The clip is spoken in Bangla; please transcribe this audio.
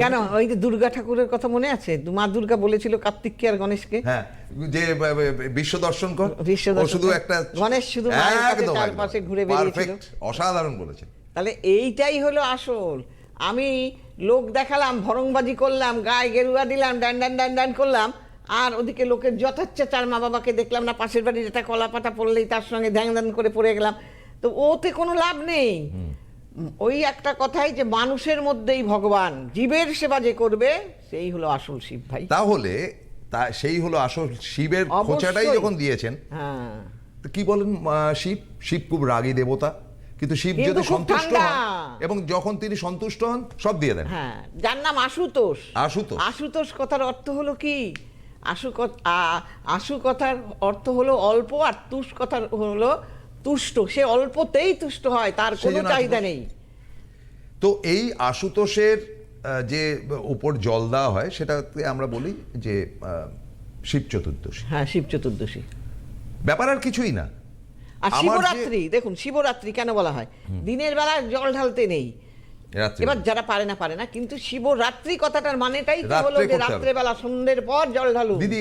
কেন? ওই যে দুর্গা ঠাকুরের কথা মনে আছে? মা দুর্গা বলেছিল কার্তিককে আর গণেশকে হ্যাঁ যে বিশ্ব দর্শন কর। শুধু একটা গণেশ শুধু মায়ের ঘুরে বেরিয়েছিল। অসাধারণ বলেছেন তাহলে এইটাই হলো আসল। আমি লোক দেখালাম ভরংবাজি করলাম গায়ে গেরুয়া দিলাম ডান ডান ডান ডান করলাম আর ওদিকে লোকের যথাচ্ছাচার মা বাবাকে দেখলাম না পাশের বাড়ির একটা কলা পাতা পড়লেই তার সঙ্গে ধ্যান ধ্যান করে পড়ে গেলাম। তো ওতে কোনো লাভ নেই। ওই একটা কথাই যে মানুষের মধ্যেই ভগবান জীবের সেবা যে করবে সেই হলো আসল শিব ভাই। তাহলে তা সেই হলো আসল শিবের খোঁচাটাই যখন দিয়েছেন হ্যাঁ। কি বলেন শিব? শিব খুব রাগী দেবতা। কিন্তু শিব যদি সন্তুষ্ট। হন এবং যখন তিনি সন্তুষ্ট হন সব দিয়ে দেন। হ্যাঁ যার নাম আশুতোষ। আশুতোষ। আশুতোষ কথার অর্থ হলো কি? আশু আশু কথার অর্থ হলো অল্প আর তুষ কথার হলো তুষ্ট সে অল্পতেই তুষ্ট হয় তার কোনো চাহিদা নেই। তো এই আশুতোষের যে উপর জল দেওয়া হয় সেটাকে আমরা বলি যে শিব চতুর্দশী। হ্যাঁ শিব চতুর্দশী। ব্যাপার আর কিছুই না। আর শিবরাত্রি দেখুন শিবরাত্রি কেন বলা হয়? দিনের বেলা জল ঢালতে নেই। এবার যারা পারে না পারে না কিন্তু শিবরাত্রি কথাটার মানেটাই হলো যে। রাত্রেবেলা সন্ধ্যের পর জল ঢালু দিদি